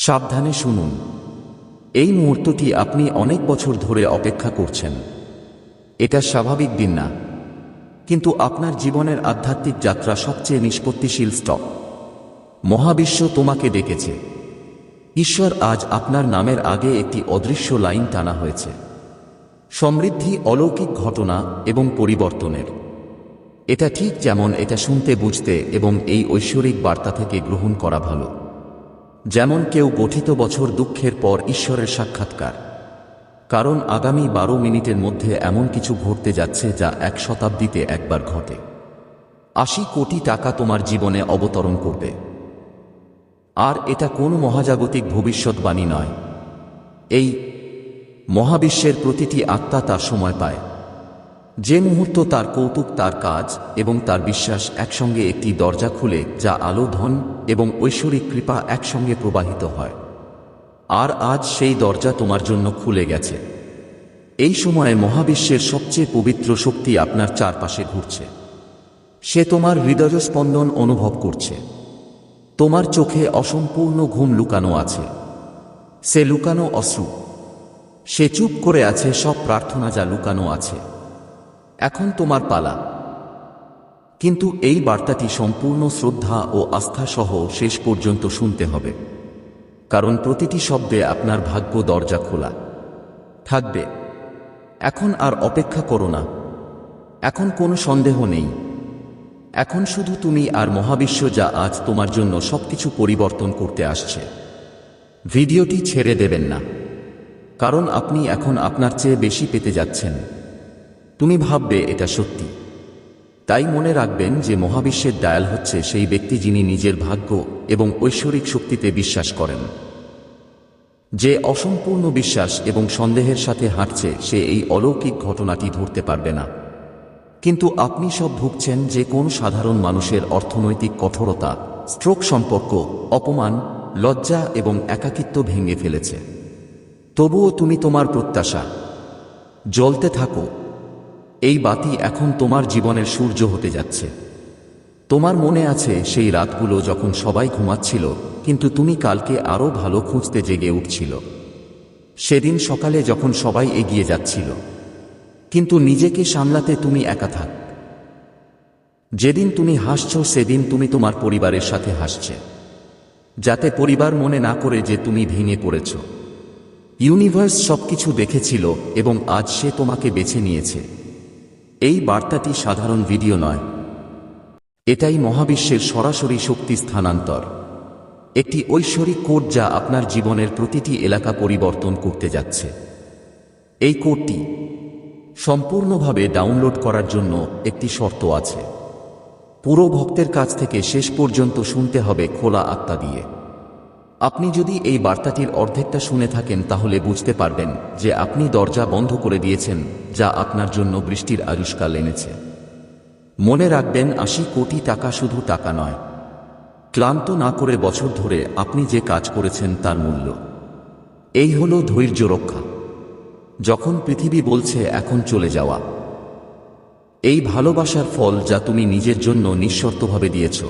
সাবধানে শুনুন। এই মুহূর্তটি আপনি অনেক বছর ধরে অপেক্ষা করছেন। এটা স্বাভাবিক দিন না। কিন্তু আপনার জীবনের আধ্যাত্মিক যাত্রা সবচেয়ে নিষ্পত্তিশীল স্টপ। মহাবিশ্ব তোমাকে ডেকেছে। ঈশ্বর আজ আপনার নামের আগে একটি অদৃশ্য লাইন টানা হয়েছে। সমৃদ্ধি অলৌকিক ঘটনা এবং পরিবর্তনের। এটা ঠিক যেমন এটা শুনতে, বুঝতে এবং এই ঐশ্বরিক বার্তা থেকে গ্রহণ করা ভালো। যেমন কেউ গঠিত বছর দুঃখের পর ঈশ্বরের সাক্ষাৎকার। কারণ আগামী বারো মিনিটের মধ্যে এমন কিছু ঘটতে যাচ্ছে যা এক শতাব্দীতে একবার ঘটে। আশি কোটি টাকা তোমার জীবনে অবতরণ করবে। আর এটা কোন মহাজাগতিক ভবিষ্যৎবাণী নয়। এই মহাবিশ্বের প্রতিটি আত্মা তার সময় পায়। যে মুহূর্ত তার কৌতুক, তার কাজ এবং তার বিশ্বাস একসঙ্গে একটি দরজা খুলে, যা আলো, ধন এবং ঐশ্বরিক কৃপা একসঙ্গে প্রবাহিত হয়। আর আজ সেই দরজা তোমার জন্য খুলে গেছে। এই সময়ে মহাবিশ্বের সবচেয়ে পবিত্র শক্তি আপনার চারপাশে ঘুরছে। সে তোমার হৃদয়স্পন্দন অনুভব করছে। তোমার চোখে অসম্পূর্ণ ঘুম লুকানো আছে। সে লুকানো অশ্রু। সে চুপ করে আছে সব প্রার্থনা যা লুকানো আছে। এখন তোমার পালা। কিন্তু এই বার্তাটি সম্পূর্ণ শ্রদ্ধা ও আস্থা সহ শেষ পর্যন্ত শুনতে হবে। কারণ প্রতিটি শব্দে আপনার ভাগ্য দরজা খোলা। থাকবে। এখন আর অপেক্ষা করো না। এখন কোনো সন্দেহ নেই। এখন শুধু তুমি আর মহাবিশ্ব যা আজ তোমার জন্য সবকিছু পরিবর্তন করতে আসছে। ভিডিওটি ছেড়ে দেবেন না। কারণ আপনি এখন আপনার চেয়ে বেশি পেতে যাচ্ছেন। তুমি ভাববে এটা সত্যি। তাই মনে রাখবেন যে মহাবিশ্বের ডায়াল হচ্ছে সেই ব্যক্তি যিনি নিজের ভাগ্য এবং ঐশ্বরিক শক্তিতে বিশ্বাস করেন। যে অসম্পূর্ণ বিশ্বাস এবং সন্দেহের সাথে হাঁটছে, সে এই অলৌকিক ঘটনাটি ধরতে পারবে না। কিন্তু আপনি সব ভুগছেন যে কোন সাধারণ মানুষের অর্থনৈতিক কঠোরতা, স্ট্রোক সম্পর্ক, অপমান, লজ্জা এবং একাকিত্ব ভেঙে ফেলেছে। তবুও তুমি তোমার প্রত্যাশা জ্বলতে থাকো এই বাতি এখন তোমার জীবনের সূর্য হতে যাচ্ছে। তোমার মনে আছে সেই রাতগুলো যখন সবাই ঘুমাচ্ছিল, কিন্তু তুমি কালকে আরও ভালো খুঁজতে জেগে উঠছিল। সেদিন সকালে যখন সবাই এগিয়ে যাচ্ছিল। কিন্তু নিজেকে সামলাতে তুমি একা থাক। যেদিন তুমি হাসছ, সেদিন তুমি তোমার পরিবারের সাথে হাসছে। যাতে পরিবার মনে না করে যে তুমি ভেঙে পড়েছ। ইউনিভার্স সবকিছু দেখেছিল এবং আজ সে তোমাকে বেছে নিয়েছে। এই বার্তাটি সাধারণ ভিডিও নয়। এটাই মহাবিশ্বের সরাসরি শক্তি স্থানান্তর। একটি ঐশ্বরিক কোড যা আপনার জীবনের প্রতিটি এলাকা পরিবর্তন করতে যাচ্ছে। এই কোডটি সম্পূর্ণভাবে ডাউনলোড করার জন্য একটি শর্ত আছে। পুরো ভক্তের কাছ থেকে শেষ পর্যন্ত শুনতে হবে খোলা আত্মা দিয়ে। আপনি যদি এই বার্তাটির অর্ধেকটা শুনে থাকেন, তাহলে বুঝতে পারবেন যে আপনি দরজা বন্ধ করে দিয়েছেন, যা আপনার জন্য বৃষ্টির আয়ুষ্কাল এনেছে। মনে রাখবেন, আশি কোটি টাকা শুধু টাকা নয়। ক্লান্ত না করে বছর ধরে আপনি যে কাজ করেছেন, তার মূল্য। এই হল ধৈর্য রক্ষা। যখন পৃথিবী বলছে, এখন চলে যাওয়া। এই ভালোবাসার ফল যা তুমি নিজের জন্য নিঃশর্তভাবে দিয়েছ।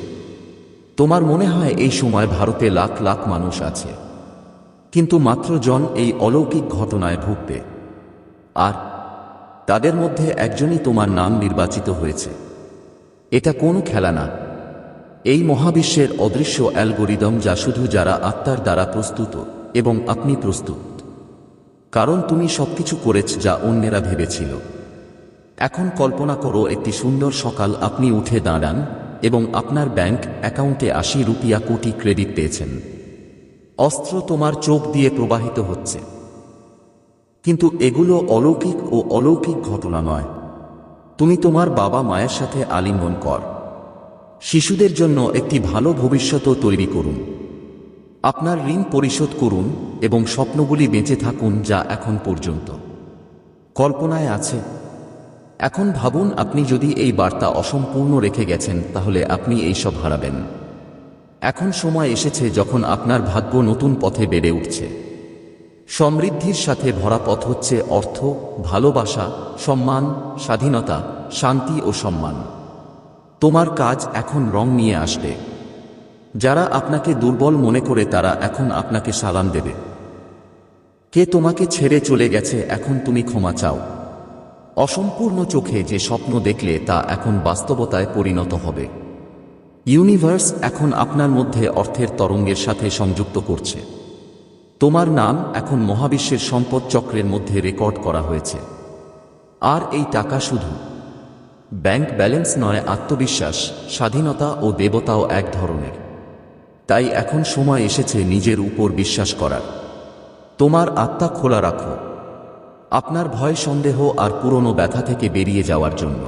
তোমার মনে হয় এই সময় ভারতে লাখ লাখ মানুষ আছে। কিন্তু মাত্র জন এই অলৌকিক ঘটনায় ভুগবে আর তাদের মধ্যে একজনই তোমার নাম নির্বাচিত হয়েছে। এটা কোনো খেলা না। এই মহাবিশ্বের অদৃশ্য অ্যালগোরিদম যা শুধু যারা আত্মার দ্বারা প্রস্তুত এবং আপনি প্রস্তুত। কারণ তুমি সবকিছু করেছ যা অন্যেরা ভেবেছিল। এখন কল্পনা করো একটি সুন্দর সকাল আপনি উঠে দাঁড়ান এবং আপনার ব্যাংক অ্যাকাউন্টে আশি রুপিয়া কোটি ক্রেডিট পেয়েছেন। অস্ত্র তোমার চোখ দিয়ে প্রবাহিত হচ্ছে। কিন্তু এগুলো অলৌকিক ও অলৌকিক ঘটনা নয়। তুমি তোমার বাবা মায়ের সাথে আলিঙ্গন কর। শিশুদের জন্য একটি ভালো ভবিষ্যতও তৈরি করুন। আপনার ঋণ পরিশোধ করুন এবং স্বপ্নগুলি বেঁচে থাকুন যা এখন পর্যন্ত। কল্পনায় আছে এখন ভাবুন আপনি যদি এই বার্তা অসম্পূর্ণ রেখে গেছেন, তাহলে আপনি এইসব হারাবেন। এখন সময় এসেছে যখন আপনার ভাগ্য নতুন পথে বেড়ে উঠছে। সমৃদ্ধির সাথে ভরা পথ হচ্ছে অর্থ, ভালোবাসা, সম্মান, স্বাধীনতা, শান্তি ও সম্মান। তোমার কাজ এখন রং নিয়ে আসবে। যারা আপনাকে দুর্বল মনে করে, তারা এখন আপনাকে সালাম দেবে। কে তোমাকে ছেড়ে চলে গেছে, এখন তুমি ক্ষমা চাও। অসম্পূর্ণ চোখে যে স্বপ্ন দেখলে তা এখন বাস্তবতায় পরিণত হবে। ইউনিভার্স এখন আপনার মধ্যে অর্থের তরঙ্গের সাথে সংযুক্ত করছে। তোমার নাম এখন মহাবিশ্বের সম্পদ চক্রের মধ্যে রেকর্ড করা হয়েছে। আর এই টাকা শুধু। ব্যাংক ব্যালেন্স নয়, আত্মবিশ্বাস, স্বাধীনতা ও দেবতাও এক ধরনের। তাই এখন সময় এসেছে নিজের উপর বিশ্বাস করার। তোমার আত্মা খোলা রাখো। আপনার ভয়, সন্দেহ আর পুরনো ব্যথা থেকে বেরিয়ে যাওয়ার জন্য।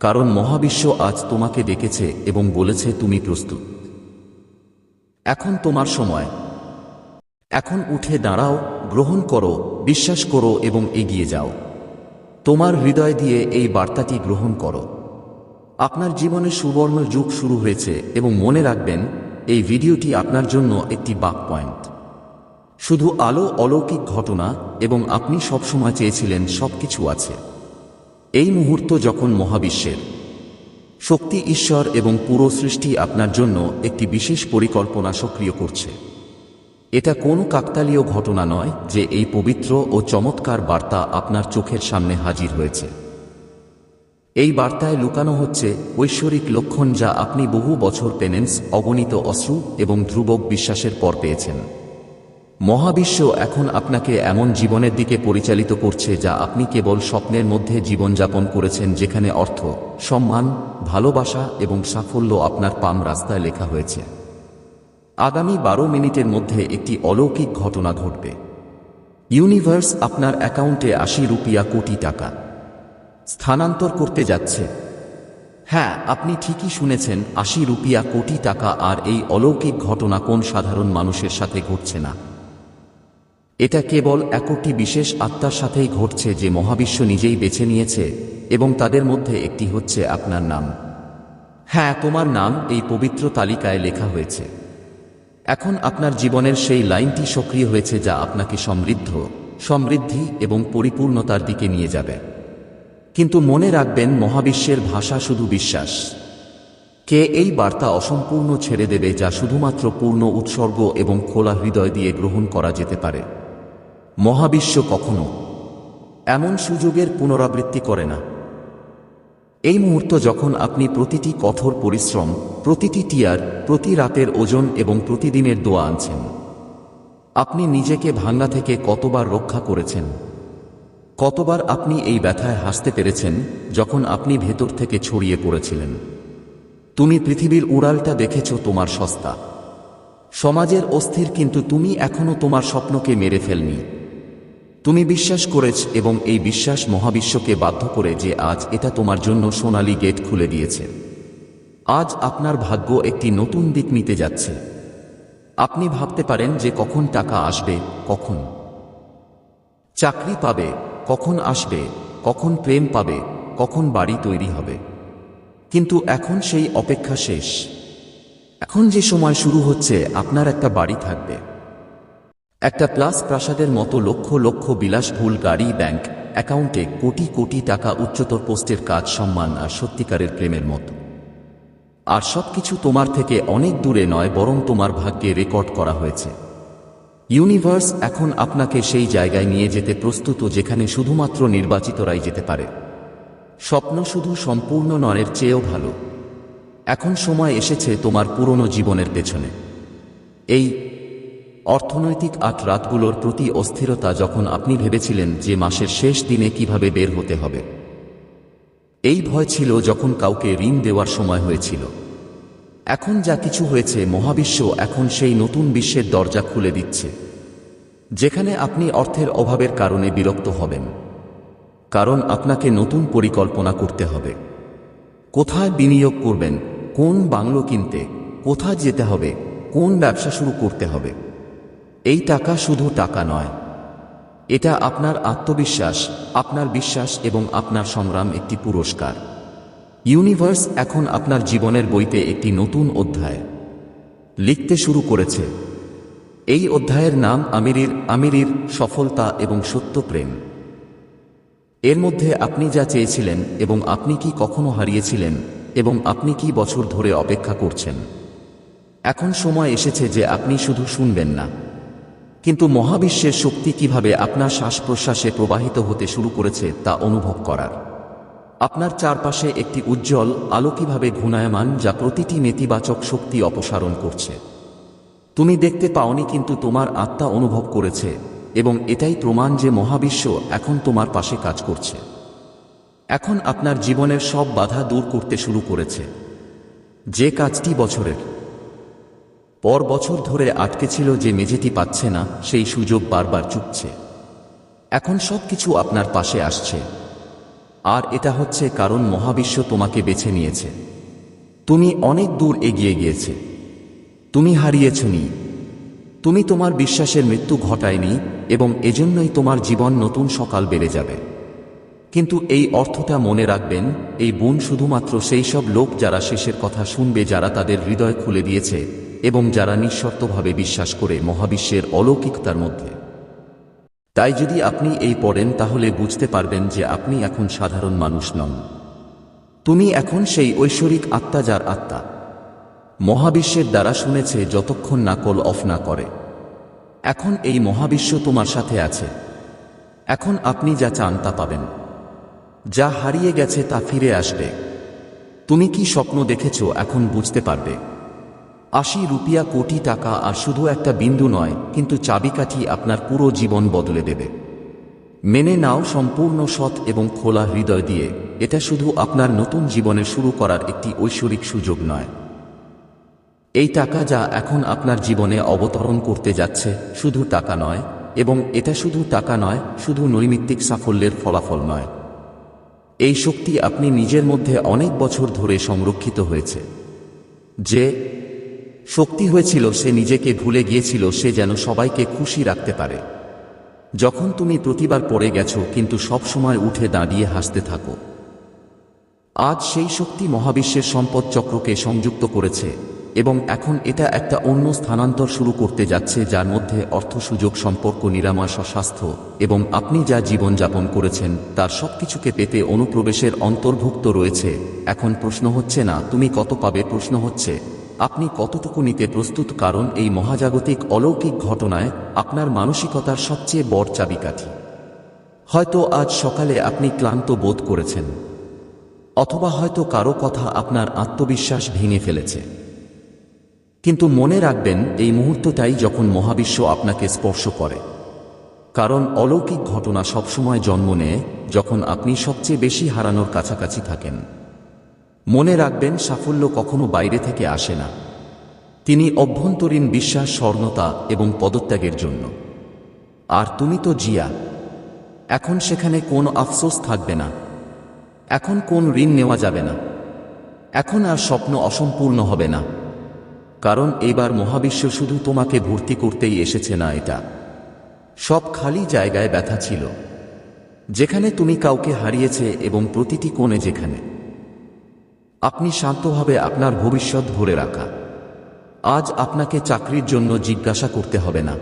কারণ মহাবিশ্ব আজ তোমাকে ডেকেছে এবং বলেছে তুমি প্রস্তুত। এখন তোমার সময়। এখন উঠে দাঁড়াও, গ্রহণ করো, বিশ্বাস করো এবং এগিয়ে যাও। তোমার হৃদয় দিয়ে এই বার্তাটি গ্রহণ করো। আপনার জীবনে সুবর্ণ যুগ শুরু হয়েছে এবং মনে রাখবেন, এই ভিডিওটি আপনার জন্য একটি বাক পয়েন্ট। শুধু আলো অলৌকিক ঘটনা এবং আপনি সবসময় চেয়েছিলেন সব কিছু আছে। এই মুহূর্ত যখন মহাবিশ্বের শক্তি ঈশ্বর এবং পুরো সৃষ্টি আপনার জন্য একটি বিশেষ পরিকল্পনা সক্রিয় করছে। এটা কোনো কাকতালীয় ঘটনা নয় যে এই পবিত্র ও চমৎকার বার্তা আপনার চোখের সামনে হাজির হয়েছে। এই বার্তায় লুকানো হচ্ছে ঐশ্বরিক লক্ষণ যা আপনি বহু বছর পেনেন্স, অগণিত অশ্রু এবং ধ্রুবক বিশ্বাসের পর পেয়েছেন। মহাবিশ্ব এখন আপনাকে এমন জীবনের দিকে পরিচালিত করছে যা আপনি কেবল স্বপ্নের মধ্যে জীবনযাপন করেছেন যেখানে অর্থ, সম্মান, ভালোবাসা এবং সাফল্য আপনার পাম রাস্তায় লেখা হয়েছে। আগামী বারো মিনিটের মধ্যে একটি অলৌকিক ঘটনা ঘটবে। ইউনিভার্স আপনার অ্যাকাউন্টে আশি রুপিয়া কোটি টাকা। স্থানান্তর করতে যাচ্ছে। হ্যাঁ আপনি ঠিকই শুনেছেন, আশি রুপিয়া কোটি টাকা আর এই অলৌকিক ঘটনা কোন সাধারণ মানুষের সাথে ঘটছে না। এটা কেবল একটি বিশেষ আত্মার সাথেই ঘটছে যে মহাবিশ্ব নিজেই বেছে নিয়েছে, এবং তাদের মধ্যে একটি হচ্ছে আপনার নাম। হ্যাঁ তোমার নাম এই পবিত্র তালিকায় লেখা হয়েছে। এখন আপনার জীবনের সেই লাইনটি সক্রিয় হয়েছে যা আপনাকে সমৃদ্ধ, সমৃদ্ধি এবং পরিপূর্ণতার দিকে নিয়ে যাবে। কিন্তু মনে রাখবেন, মহাবিশ্বের ভাষা শুধু বিশ্বাস। কে এই বার্তা অসম্পূর্ণ ছেড়ে দেবে যা শুধুমাত্র পূর্ণ উৎসর্গ এবং খোলা হৃদয় দিয়ে গ্রহণ করা যেতে পারে? মহাবিশ্ব কখনো এমন সুযোগের পুনরাবৃত্তি করে না। এই মুহূর্ত যখন আপনি প্রতিটি কঠোর পরিশ্রম, প্রতিটি টিয়ার, প্রতি রাতের ওজন এবং প্রতিদিনের দোয়া আনছেন। আপনি নিজেকে ভাঙ্গা থেকে কতবার রক্ষা করেছেন? কতবার আপনি এই ব্যথায় হাসতে পেরেছেন যখন আপনি ভেতর থেকে ছড়িয়ে পড়েছিলেন? তুমি পৃথিবীর উড়ালটা দেখেছ তোমার সস্তা। সমাজের অস্থির কিন্তু তুমি এখনও তোমার স্বপ্নকে মেরে ফেলনি। তুমি বিশ্বাস করেছ এবং এই বিশ্বাস মহাবিশ্বকে বাধ্য করে যে আজ এটা তোমার জন্য সোনালী গেট খুলে দিয়েছে। আজ আপনার ভাগ্য একটি নতুন দিক নিতে যাচ্ছে। আপনি ভাবতে পারেন যে কখন টাকা আসবে, কখন। চাকরি পাবে, কখন আসবে, কখন প্রেম পাবে, কখন বাড়ি তৈরি হবে। কিন্তু এখন সেই অপেক্ষা শেষ। এখন যে সময় শুরু হচ্ছে, আপনার একটা বাড়ি থাকবে। একটা প্লাস প্রাসাদের মতো লক্ষ লক্ষ বিলাসভুল গাড়ি ব্যাংক অ্যাকাউন্টে কোটি কোটি টাকা উচ্চতর পোস্টের কাজ, সম্মান আর সত্যিকারের প্রেমের মতো। আর সবকিছু তোমার থেকে অনেক দূরে নয়, বরং তোমার ভাগ্যে রেকর্ড করা হয়েছে। ইউনিভার্স এখন আপনাকে সেই জায়গায় নিয়ে যেতে প্রস্তুত যেখানে শুধুমাত্র নির্বাচিতরাই যেতে পারে। স্বপ্ন শুধু সম্পূর্ণ নয়ের চেয়েও ভালো। এখন সময় এসেছে তোমার পুরনো জীবনের পেছনে। এই অর্থনৈতিক আট রাতগুলোর প্রতি অস্থিরতা যখন আপনি ভেবেছিলেন যে মাসের শেষ দিনে কীভাবে বের হতে হবে। এই ভয় ছিল যখন কাউকে ঋণ দেওয়ার সময় হয়েছিল। এখন যা কিছু হয়েছে, মহাবিশ্ব এখন সেই নতুন বিশ্বের দরজা খুলে দিচ্ছে। যেখানে আপনি অর্থের অভাবের কারণে বিরক্ত হবেন। কারণ আপনাকে নতুন পরিকল্পনা করতে হবে। কোথায় বিনিয়োগ করবেন, কোন বাংলো কিনতে, কোথায় যেতে হবে, কোন ব্যবসা শুরু করতে হবে। এই টাকা শুধু টাকা নয়। এটা আপনার আত্মবিশ্বাস, আপনার বিশ্বাস এবং আপনার সংগ্রাম একটি পুরস্কার। ইউনিভার্স এখন আপনার জীবনের বইতে একটি নতুন অধ্যায়। লিখতে শুরু করেছে। এই অধ্যায়ের নাম আমিরির আমিরির সফলতা এবং সত্য প্রেম। এর মধ্যে আপনি যা চেয়েছিলেন এবং আপনি কি কখনো হারিয়েছিলেন এবং আপনি কি বছর ধরে অপেক্ষা করছেন? এখন সময় এসেছে যে আপনি শুধু শুনবেন না। কিন্তু মহাবিশ্বের শক্তি কীভাবে আপনার শ্বাস প্রশ্বাসে প্রবাহিত হতে শুরু করেছে তা অনুভব করার। আপনার চারপাশে একটি উজ্জ্বল, আলো কীভাবে ঘূর্ণায়মান যা প্রতিটি নেতিবাচক শক্তি অপসারণ করছে। তুমি দেখতে পাওনি কিন্তু তোমার আত্মা অনুভব করেছে, এবং এটাই প্রমাণ যে মহাবিশ্ব এখন তোমার পাশে কাজ করছে। এখন আপনার জীবনের সব বাধা দূর করতে শুরু করেছে। যে কাজটি বছরের পর বছর ধরে আটকে ছিল যে মেঝেটি পাচ্ছে না, সেই সুযোগ বারবার চুপছে এখন সবকিছু আপনার পাশে আসছে। আর এটা হচ্ছে কারণ মহাবিশ্ব তোমাকে বেছে নিয়েছে। তুমি অনেক দূর এগিয়ে গিয়েছে। তুমি হারিয়েছ নি তুমি তোমার বিশ্বাসের মৃত্যু ঘটায়নি এবং এজন্যই তোমার জীবন নতুন সকাল বেড়ে যাবে। কিন্তু এই অর্থটা মনে রাখবেন, এই বোন শুধুমাত্র সেই সব লোক যারা শেষের কথা শুনবে যারা তাদের হৃদয় খুলে দিয়েছে এবং যারা নিঃশর্তভাবে বিশ্বাস করে মহাবিশ্বের অলৌকিকতার মধ্যে। তাই যদি আপনি এই পড়েন, তাহলে বুঝতে পারবেন যে আপনি এখন সাধারণ মানুষ নন। তুমি এখন সেই ঐশ্বরিক আত্মা যার আত্মা। মহাবিশ্বের দ্বারা শুনেছে, যতক্ষণ নাকল অফ না করে। এখন এই মহাবিশ্ব তোমার সাথে আছে। এখন আপনি যা চান তা পাবেন। যা হারিয়ে গেছে তা ফিরে আসবে। তুমি কি স্বপ্ন দেখেছ, এখন বুঝতে পারবে। আশি রুপিয়া কোটি টাকা আর শুধু একটা বিন্দু নয়, কিন্তু চাবিকাঠি আপনার পুরো জীবন বদলে দেবে। মেনে নাও সম্পূর্ণ সৎ এবং খোলা হৃদয় দিয়ে, এটা শুধু আপনার নতুন জীবনে শুরু করার একটি ঐশ্বরিক সুযোগ নয়। এই টাকা যা এখন আপনার জীবনে অবতরণ করতে যাচ্ছে, শুধু টাকা নয়, এবং এটা শুধু টাকা নয়, শুধু নৈমিত্তিক সাফল্যের ফলাফল নয়। এই শক্তি আপনি নিজের মধ্যে অনেক বছর ধরে সংরক্ষিত হয়েছে। যে শক্তি হয়েছিল, সে নিজেকে ভুলে গিয়েছিল, সে যেন সবাইকে খুশি রাখতে পারে। যখন তুমি প্রতিবার পড়ে গেছো, কিন্তু সব সময় উঠে দাঁড়িয়ে হাসতে থাকো। আজ সেই শক্তি মহাবিশ্বের সম্পদ চক্রকে সংযুক্ত করেছে, এবং এখন এটা একটা অন্য স্থানান্তর শুরু করতে যাচ্ছে, যার মধ্যে অর্থ সুযোগ সম্পর্ক নিরাময়, স্বাস্থ্য এবং আপনি যা জীবনযাপন করেছেন, তার সবকিছুকে পেতে অনুপ্রবেশের অন্তর্ভুক্ত রয়েছে। এখন প্রশ্ন হচ্ছে না, তুমি কত পাবে? প্রশ্ন হচ্ছে আপনি কতটুকু নিতে প্রস্তুত? কারণ এই মহাজাগতিক অলৌকিক ঘটনায় আপনার মানসিকতার সবচেয়ে বড় চাবিকাঠি। হয়তো আজ সকালে আপনি ক্লান্ত বোধ করেছেন, অথবা হয়তো কারও কথা আপনার আত্মবিশ্বাস ভেঙে ফেলেছে। কিন্তু মনে রাখবেন, এই মুহূর্তটাই যখন মহাবিশ্ব আপনাকে স্পর্শ করে। কারণ অলৌকিক ঘটনা সবসময় জন্ম নেয় যখন আপনি সবচেয়ে বেশি হারানোর কাছাকাছি থাকেন। মনে রাখবেন, সাফল্য কখনো বাইরে থেকে আসে না। তিনি অভ্যন্তরীণ বিশ্বাস, স্বর্ণতা এবং পদত্যাগের জন্য। আর তুমি তো জিয়া। এখন সেখানে কোন আফসোস থাকবে না। এখন কোন ঋণ নেওয়া যাবে না। এখন আর স্বপ্ন অসম্পূর্ণ হবে না। কারণ এবার মহাবিশ্ব শুধু তোমাকে ভর্তি করতেই এসেছে না এটা। সব খালি জায়গায় ব্যথা ছিল। যেখানে তুমি কাউকে হারিয়েছে এবং প্রতিটি কোণে যেখানে। আপনি শান্তভাবে আপনার ভবিষ্যৎ ভরে রাখা। আজ আপনাকে চাকরির জন্য জিজ্ঞাসা করতে হবে না।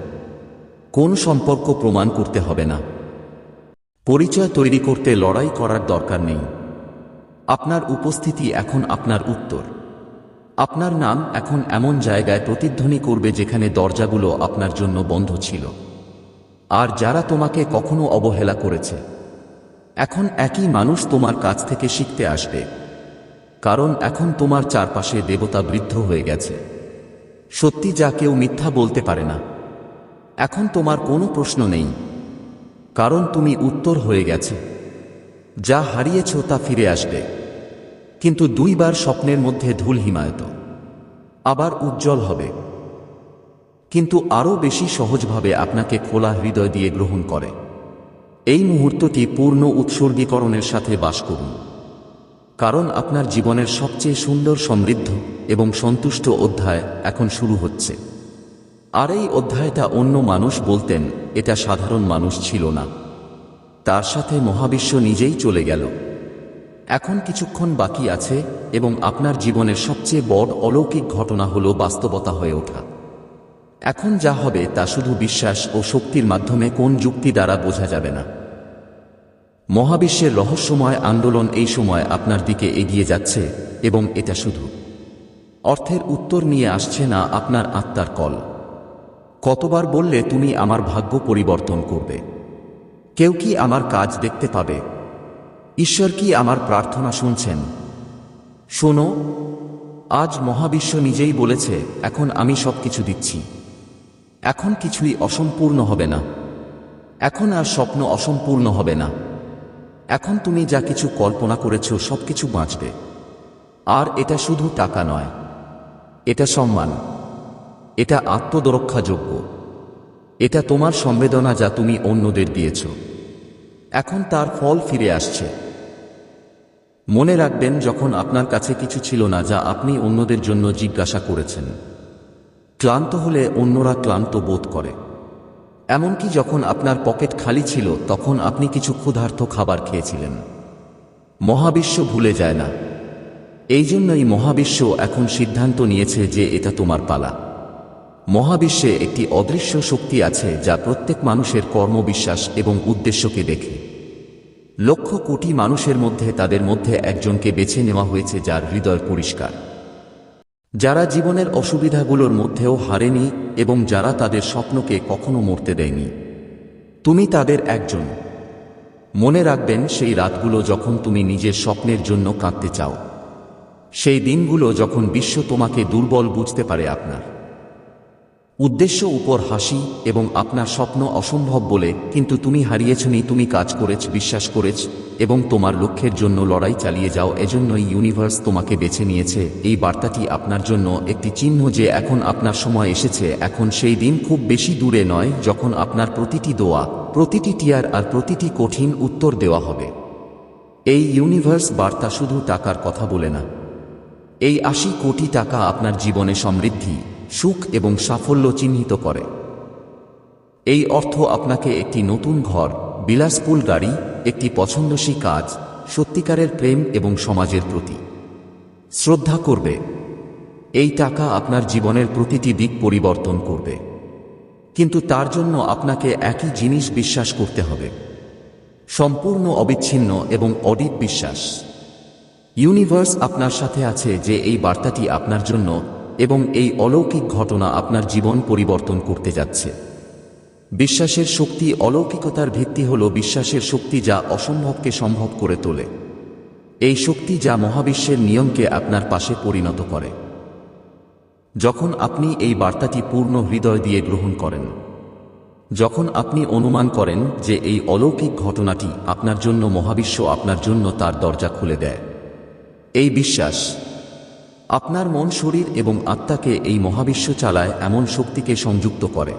কোন সম্পর্ক প্রমাণ করতে হবে না। পরিচয় তৈরি করতে লড়াই করার দরকার নেই। আপনার উপস্থিতি এখন আপনার উত্তর। আপনার নাম এখন এমন জায়গায় প্রতিধ্বনি করবে যেখানে দরজাগুলো আপনার জন্য বন্ধ ছিল। আর যারা তোমাকে কখনো অবহেলা করেছে। এখন একই মানুষ তোমার কাছ থেকে শিখতে আসবে। কারণ এখন তোমার চারপাশে দেবতা বৃদ্ধ হয়ে গেছে। সত্যি যা কেউ মিথ্যা বলতে পারে না। এখন তোমার কোনো প্রশ্ন নেই। কারণ তুমি উত্তর হয়ে গেছে। যা হারিয়েছ তা ফিরে আসবে। কিন্তু দুইবার স্বপ্নের মধ্যে ধুল হিমায়ত। আবার উজ্জ্বল হবে। কিন্তু আরও বেশি সহজভাবে আপনাকে খোলা হৃদয় দিয়ে গ্রহণ করে। এই মুহূর্তটি পূর্ণ উৎসর্গীকরণের সাথে বাস করুন। কারণ আপনার জীবনের সবচেয়ে সুন্দর সমৃদ্ধ এবং সন্তুষ্ট অধ্যায় এখন শুরু হচ্ছে। আর এই অধ্যায়টা অন্য মানুষ বলতেন, এটা সাধারণ মানুষ ছিল না। তার সাথে মহাবিশ্ব নিজেই চলে গেল। এখন কিছুক্ষণ বাকি আছে এবং আপনার জীবনের সবচেয়ে বড় অলৌকিক ঘটনা হল বাস্তবতা হয়ে ওঠা। এখন যা হবে তা শুধু বিশ্বাস ও শক্তির মাধ্যমে কোন যুক্তি দ্বারা বোঝা যাবে না। মহাবিশ্বের রহস্যময় আন্দোলন এই সময় আপনার দিকে এগিয়ে যাচ্ছে, এবং এটা শুধু। অর্থের উত্তর নিয়ে আসছে না আপনার আত্মার কল। কতবার বললে তুমি আমার ভাগ্য পরিবর্তন করবে? কেউ কি আমার কাজ দেখতে পাবে? ঈশ্বর কি আমার প্রার্থনা শুনছেন? শোনো, আজ মহাবিশ্ব নিজেই বলেছে, এখন আমি সব কিছু দিচ্ছি। এখন কিছুই অসম্পূর্ণ হবে না। এখন আর স্বপ্ন অসম্পূর্ণ হবে না। এখন তুমি যা কিছু কল্পনা করেছ সব কিছু বাঁচবে। আর এটা শুধু টাকা নয়। এটা সম্মান। এটা আত্মদরক্ষাযোগ্য। এটা তোমার সংবেদনা যা তুমি অন্যদের দিয়েছ। এখন তার ফল ফিরে আসছে। মনে রাখবেন, যখন আপনার কাছে কিছু ছিল না যা আপনি অন্যদের জন্য জিজ্ঞাসা করেছেন। ক্লান্ত হলে অন্যরা ক্লান্ত বোধ করে। এমনকি যখন আপনার পকেট খালি ছিল, তখন আপনি কিছু ক্ষুধার্ত খাবার খেয়েছিলেন। মহাবিশ্ব ভুলে যায় না। এই জন্যই মহাবিশ্ব এখন সিদ্ধান্ত নিয়েছে যে এটা তোমার পালা। মহাবিশ্বে একটি অদৃশ্য শক্তি আছে যা প্রত্যেক মানুষের কর্মবিশ্বাস এবং উদ্দেশ্যকে দেখে। লক্ষ কোটি মানুষের মধ্যে তাদের মধ্যে একজনকে বেছে নেওয়া হয়েছে যার হৃদয় পরিষ্কার। যারা জীবনের অসুবিধাগুলোর মধ্যেও হারেনি এবং যারা তাদের স্বপ্নকে কখনো মরতে দেয়নি। তুমি তাদের একজন। মনে রাখবেন, সেই রাতগুলো যখন তুমি নিজের স্বপ্নের জন্য কাঁদতে চাও। সেই দিনগুলো যখন বিশ্ব তোমাকে দুর্বল বুঝতে পারে আপনার। উদ্দেশ্য উপর হাসি এবং আপনার স্বপ্ন অসম্ভব বলে, কিন্তু তুমি হারিয়েছনি, তুমি কাজ করেছ, বিশ্বাস করেছ, এবং তোমার লক্ষ্যের জন্য লড়াই চালিয়ে যাও, এজন্যই ইউনিভার্স তোমাকে বেছে নিয়েছে। এই বার্তাটি আপনার জন্য একটি চিহ্ন যে এখন আপনার সময় এসেছে। এখন সেই দিন খুব বেশি দূরে নয়, যখন আপনার প্রতিটি দোয়া, প্রতিটি টিয়ার আর প্রতিটি কঠিন উত্তর দেওয়া হবে। এই ইউনিভার্স বার্তা শুধু টাকার কথা বলে না। এই আশি কোটি টাকা আপনার জীবনে সমৃদ্ধি সুখ এবং সাফল্য চিহ্নিত করে। এই অর্থ আপনাকে একটি নতুন ঘর বিলাসপুল গাড়ি, একটি পছন্দসী কাজ, সত্যিকারের প্রেম এবং সমাজের প্রতি। শ্রদ্ধা করবে। এই টাকা আপনার জীবনের প্রতিটি দিক পরিবর্তন করবে। কিন্তু তার জন্য আপনাকে একই জিনিস বিশ্বাস করতে হবে। সম্পূর্ণ অবিচ্ছিন্ন এবং অডিট বিশ্বাস। ইউনিভার্স আপনার সাথে আছে যে এই বার্তাটি আপনার জন্য এবং এই অলৌকিক ঘটনা আপনার জীবন পরিবর্তন করতে যাচ্ছে। বিশ্বাসের শক্তি অলৌকিকতার ভিত্তি হল বিশ্বাসের শক্তি যা অসম্ভবকে সম্ভব করে তোলে। এই শক্তি যা মহাবিশ্বের নিয়মকে আপনার পাশে পরিণত করে। যখন আপনি এই বার্তাটি পূর্ণ হৃদয় দিয়ে গ্রহণ করেন, যখন আপনি অনুমান করেন যে এই অলৌকিক ঘটনাটি আপনার জন্য মহাবিশ্ব আপনার জন্য তার দরজা খুলে দেয়। এই বিশ্বাস আপনার মন শরীর এবং আত্মাকে এই মহাবিশ্ব চালায় এমন শক্তিকে সংযুক্ত করে।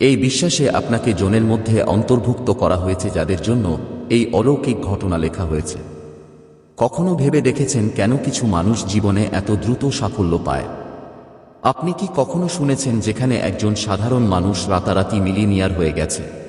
এই বিশ্বাসে আপনাকে জনের মধ্যে অন্তর্ভুক্ত করা হয়েছে যাদের জন্য এই অলৌকিক ঘটনা লেখা হয়েছে। কখনো ভেবে দেখেছেন কেন কিছু মানুষ জীবনে এত দ্রুত সাফল্য পায়? আপনি কি কখনো শুনেছেন যেখানে একজন সাধারণ মানুষ রাতারাতি মিলিনিয়ার হয়ে গেছে?